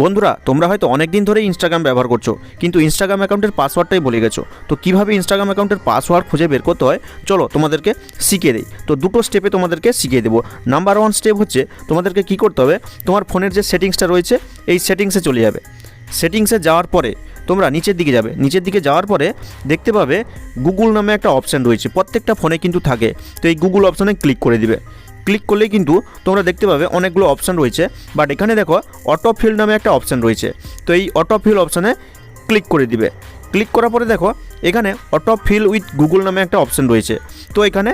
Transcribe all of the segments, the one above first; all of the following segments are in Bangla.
বন্ধুরা, তোমরা হয়তো অনেক দিন ধরে ইনস্টাগ্রাম ব্যবহার করছ, কিন্তু ইনস্টাগ্রাম অ্যাকাউন্টের পাসওয়ার্ডটাই বলে গেছো। তো কীভাবে ইনস্টাগ্রাম অ্যাকাউন্টের পাসওয়ার্ড খুঁজে বের করতে হয়? চলো তোমাদেরকে শিখিয়ে দিই। তো দুটো স্টেপে তোমাদেরকে শিখিয়ে দেবো। নাম্বার ওয়ান স্টেপ হচ্ছে, তোমাদেরকে কি করতে হবে? তোমার ফোনের যে সেটিংসটা রয়েছে, এই সেটিংসে চলে যাবে। সেটিংসে যাওয়ার পরে তোমরা নিচের দিকে যাবে। নিচের দিকে যাওয়ার পরে দেখতে পাবে গুগল নামে একটা অপশান রয়েছে। প্রত্যেকটা ফোনে কিন্তু থাকে। তো এই গুগল অপশানে ক্লিক করে দিবে। ক্লিক করলেই কিন্তু তোমরা দেখতে পাবে অনেকগুলো অপশান রয়েছে। বাট এখানে দেখো অটো ফিল নামে একটা অপশান রয়েছে। তো এই অটো ফিল অপশানে ক্লিক করে দিবে। ক্লিক করার পরে দেখো, এখানে অটো ফিল উইথ গুগল নামে একটা অপশান রয়েছে। তো এখানে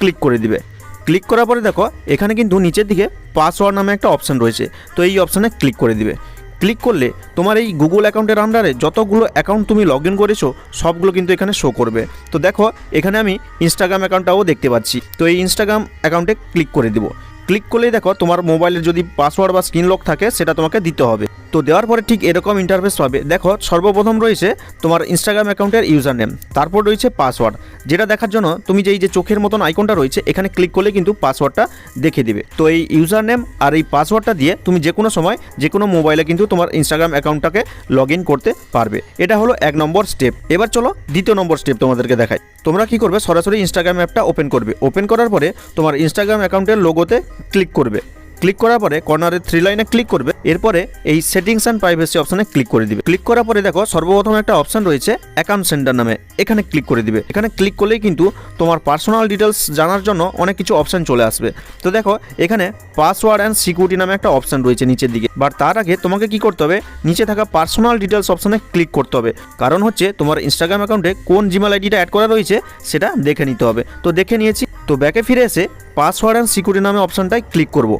ক্লিক করে দিবে। ক্লিক করার পরে দেখো, এখানে কিন্তু নিচের দিকে পাসওয়ার্ড নামে একটা অপশান রয়েছে। তো এই অপশানে ক্লিক করে দিবে। ক্লিক করলে তোমার এই গুগল অ্যাকাউন্টের আন্ডারে যতগুলো অ্যাকাউন্ট তুমি লগ ইন করেছ, সবগুলো কিন্তু এখানে শো করবে। তো দেখো, এখানে আমি ইনস্টাগ্রাম অ্যাকাউন্টটাও দেখতে পাচ্ছি। তো এই ইনস্টাগ্রাম অ্যাকাউন্টে ক্লিক করে দেবো। ক্লিক করলেই দেখো, তোমার মোবাইলের যদি পাসওয়ার্ড বা স্ক্রিন লক থাকে, সেটা তোমাকে দিতে হবে। তো দেওয়ার পরে ঠিক এরকম ইন্টারফেস পাবে। দেখো, সর্বপ্রথম রয়েছে তোমার ইনস্টাগ্রাম অ্যাকাউন্টের ইউজার নেম তারপর রয়েছে পাসওয়ার্ড যেটা দেখার জন্য তুমি যে এই যে চোখের মতন আইকনটা রয়েছে, এখানে ক্লিক করলে কিন্তু পাসওয়ার্ডটা দেখে দিবে। তো এই ইউজার নেম আর এই পাসওয়ার্ডটা দিয়ে তুমি যে কোনো সময় যে কোনো মোবাইলে কিন্তু তোমার ইনস্টাগ্রাম অ্যাকাউন্টটাকে লগ করতে পারবে। এটা হলো এক নম্বর স্টেপ এবার চলো দ্বিতীয় নম্বর স্টেপ তোমাদেরকে দেখাই। তোমরা কি করবে? সরাসরি ইনস্টাগ্রাম অ্যাপটা ওপেন করবে। ওপেন করার পরে তোমার ইনস্টাগ্রাম অ্যাকাউন্টের লোগোতে ক্লিক করবে। ক্লিক করার পরে কর্নারে থ্রি লাইনে ক্লিক করবে, এরপরে এই সেটিংস অ্যান্ড প্রাইভেসি অপশনে ক্লিক করে দিবে। ক্লিক করার পরে দেখো, সর্বপ্রথম একটা অপশন রয়েছে অ্যাকাউন্ট সেন্টার নামে, এখানে ক্লিক করে দিবে। এখানে ক্লিক করলেই কিন্তু তোমার পার্সোনাল ডিটেলস জানার জন্য অনেক কিছু অপশন চলে আসবে। তো দেখো, এখানে পাসওয়ার্ড অ্যান্ড সিকিউরিটি নামে একটা অপশন রয়েছে নিচের দিকে। বাট তার আগে তোমাকে কি করতে হবে, নিচে থাকা পার্সোনাল ডিটেলস অপশনে ক্লিক করতে হবে। কারণ হচ্ছে তোমার ইনস্টাগ্রাম অ্যাকাউন্টে কোন জিমেল আইডিটা অ্যাড করা রয়েছে, সেটা দেখে নিতে হবে। তো দেখে নিয়েছি, তো ব্যাকে ফিরে এসে পাসওয়ার্ড অ্যান্ড সিকিউরিটি নামে অপশনটায় ক্লিক করব।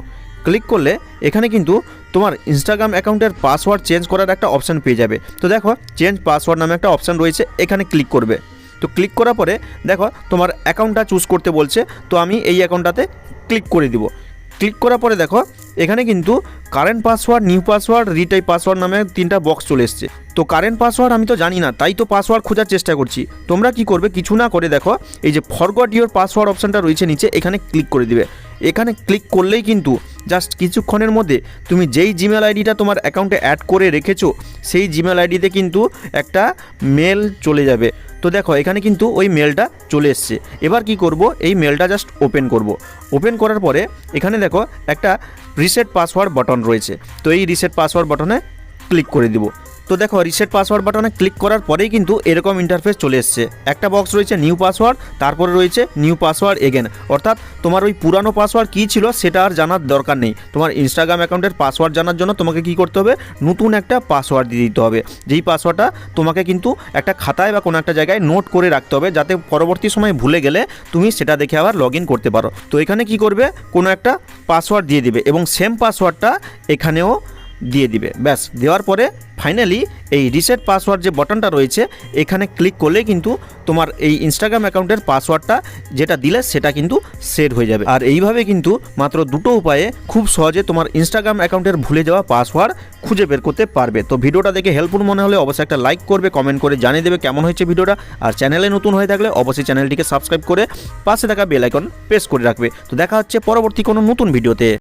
ক্লিক করলে এখানে কিন্তু তোমার ইনস্টাগ্রাম অ্যাকাউন্টের পাসওয়ার্ড চেঞ্জ করার একটা অপশান পেয়ে যাবে। তো দেখো চেঞ্জ পাসওয়ার্ড নামে একটা অপশান রয়েছে, এখানে ক্লিক করবে। তো ক্লিক করার পরে দেখো, তোমার অ্যাকাউন্টটা চুজ করতে বলছে, তো আমি এই অ্যাকাউন্টটাতে ক্লিক করে দিব। ক্লিক করার পরে দেখো এখানে কিন্তু current password new password retype password নামে তিনটা বক্স চলে এসছে। তো কারেন্ট পাসওয়ার্ড আমি তো জানি না, তাই তো পাসওয়ার্ড খোঁজার চেষ্টা করছি। তোমরা কি করবে, কিছু না করে দেখো, এই যে ফরগট ইওর পাসওয়ার্ড অপশানটা রয়েছে নিচে, এখানে ক্লিক করে দিবে। এখানে ক্লিক করলেই কিন্তু জাস্ট কিছুক্ষণের মধ্যে তুমি যেই জিমেল আইডিটা তোমার অ্যাকাউন্টে অ্যাড করে রেখেছো, সেই জিমেল আইডিতে কিন্তু একটা মেল চলে যাবে। তো দেখো, এখানে কিন্তু ওই মেলটা চলে এসছে। এবার কি করব, এই মেলটা জাস্ট ওপেন করব। ওপেন করার পরে এখানে দেখো একটা রিসেট পাসওয়ার্ড বটন রয়েছে। তো এই রিসেট পাসওয়ার্ড বটনে ক্লিক করে দিব। তো দেখো রিসেট পাসওয়ার্ড বাটনে ক্লিক করার পরেই কিন্তু এরকম ইন্টারফেস চলে এসছে। একটা বক্স রয়েছে নিউ পাসওয়ার্ড তারপরে রয়েছে নিউ পাসওয়ার্ড এগেন অর্থাৎ তোমার ওই পুরানো পাসওয়ার্ড কী ছিল সেটা আর জানার দরকার নেই। তোমার ইনস্টাগ্রাম অ্যাকাউন্টের পাসওয়ার্ড জানার জন্য তোমাকে কি করতে হবে? নতুন একটা পাসওয়ার্ড দিয়ে দিতে হবে। যেই পাসওয়ার্ডটা তোমাকে কিন্তু একটা খাতায় বা কোনো একটা জায়গায় নোট করে রাখতে হবে, যাতে পরবর্তী সময় ভুলে গেলে তুমি সেটা দেখে আবার লগ ইন করতে পারো। তো এখানে কি করবে? কোনো একটা পাসওয়ার্ড দিয়ে দিবে এবং সেম পাসওয়ার্ডটা এখানেও দিয়ে দিবে। ব্যাস, দেওয়ার পরে ফাইনালি এই রিসেট পাসওয়ার্ড যে বটনটা রয়েছে, এখানে ক্লিক করলে কিন্তু তোমার এই ইনস্টাগ্রাম অ্যাকাউন্টের পাসওয়ার্ডটা যেটা দিলে সেটা কিন্তু সেট হয়ে যাবে। আর এইভাবে কিন্তু মাত্র দুটো উপায়ে খুব সহজে তোমার ইনস্টাগ্রাম অ্যাকাউন্টের ভুলে যাওয়া পাসওয়ার্ড খুঁজে বের করতে পারবে। তো ভিডিওটা দেখে হেল্পফুল মনে হলে অবশ্যই একটা লাইক করবে কমেন্ট করে জানিয়ে দেবে কেমন হয়েছে ভিডিওটা। আর চ্যানেলে নতুন হয়ে থাকলে অবশ্যই চ্যানেলটিকে সাবস্ক্রাইব করে পাশে থাকা বেল আইকন প্রেস করে রাখবে। তো দেখা হচ্ছে পরবর্তী কোনো নতুন ভিডিওতে।